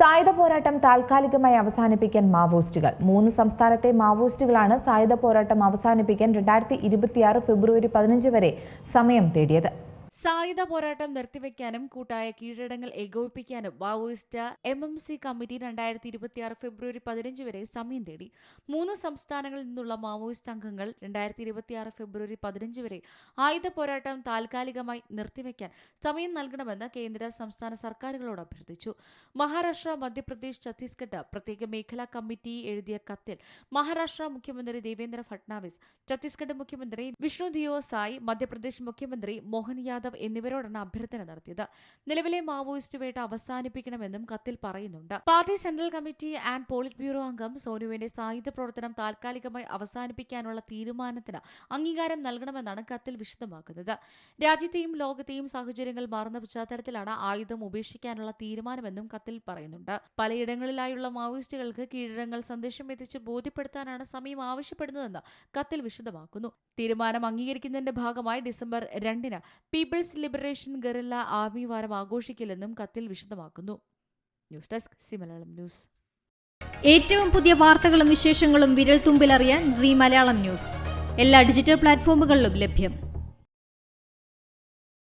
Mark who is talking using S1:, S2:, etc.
S1: സായുധ പോരാട്ടം താൽക്കാലികമായി അവസാനിപ്പിക്കാൻ മാവോയിസ്റ്റുകൾ. മൂന്ന് സംസ്ഥാനത്തെ മാവോയിസ്റ്റുകളാണ് സായുധ പോരാട്ടം അവസാനിപ്പിക്കാൻ രണ്ടായിരത്തി ഫെബ്രുവരി പതിനഞ്ച് വരെ സമയം തേടിയത്.
S2: സായുധ പോരാട്ടം നിർത്തിവെക്കാനും കൂട്ടായ കീഴടങ്ങൾ ഏകോപിപ്പിക്കാനും Maoist M M C committee രണ്ടായിരത്തി ഇരുപത്തിയാറ് ഫെബ്രുവരി പതിനഞ്ച് വരെ സമയം തേടി. മൂന്ന് സംസ്ഥാനങ്ങളിൽ നിന്നുള്ള മാവോയിസ്റ്റ് അംഗങ്ങൾ രണ്ടായിരത്തി ഇരുപത്തിയാറ് ഫെബ്രുവരി പതിനഞ്ച് വരെ ആയുധ പോരാട്ടം താൽക്കാലികമായി നിർത്തിവെക്കാൻ സമയം നൽകണമെന്ന് കേന്ദ്ര സംസ്ഥാന സർക്കാരുകളോട് അഭ്യർത്ഥിച്ചു. മഹാരാഷ്ട്ര മധ്യപ്രദേശ് ഛത്തീസ്ഗഡ് പ്രത്യേക മേഖലാ കമ്മിറ്റി എഴുതിയ കത്തിൽ മഹാരാഷ്ട്ര മുഖ്യമന്ത്രി ദേവേന്ദ്ര ഫട്നാവിസ് ഛത്തീസ്ഗഡ് മുഖ്യമന്ത്രി വിഷ്ണു ദിയോ സായ് മധ്യപ്രദേശ് മുഖ്യമന്ത്രി മോഹൻ യാദവ് എന്നിവരോടാണ് അഭ്യർത്ഥന നടത്തിയത്. നിലവിലെ മാവോയിസ്റ്റ് വേട്ട അവസാനിപ്പിക്കണമെന്നും കത്തിൽ പറയുന്നുണ്ട്. Party central committee and politburo അംഗം സോനുവിന്റെ സായുധ പ്രവർത്തനം താൽക്കാലികമായി അവസാനിപ്പിക്കാനുള്ള തീരുമാനത്തിന് അംഗീകാരം നൽകണമെന്നാണ് കത്തിൽ വിശദമാക്കുന്നത്. രാജ്യത്തെയും ലോകത്തെയും സാഹചര്യങ്ങൾ മാറുന്ന പശ്ചാത്തലത്തിലാണ് ആയുധം ഉപേക്ഷിക്കാനുള്ള തീരുമാനമെന്നും കത്തിൽ പറയുന്നുണ്ട്. പലയിടങ്ങളിലായുള്ള മാവോയിസ്റ്റുകൾക്ക് കീഴടങ്ങൾ സന്ദേശം എത്തിച്ച് ബോധ്യപ്പെടുത്താനാണ് സമയം ആവശ്യപ്പെടുന്നതെന്ന് കത്തിൽ വിശദമാക്കുന്നു. തീരുമാനം അംഗീകരിക്കുന്നതിന്റെ ഭാഗമായി ഡിസംബർ രണ്ടിന് പീപ്പിൾസ് ലിബറേഷൻ ഗറില്ല ആർമി വാരം ആഘോഷിക്കില്ലെന്നും കത്തിൽ വിശദമാക്കുന്നു. News desk Zee Malayalam news.
S3: ഏറ്റവും പുതിയ വാർത്തകളും വിശേഷങ്ങളും വിരൽ തുമ്പിലറിയാൻ സി മലയാളം ന്യൂസ്. എല്ലാ ഡിജിറ്റൽ പ്ലാറ്റ്ഫോമുകളിലും ലഭ്യം.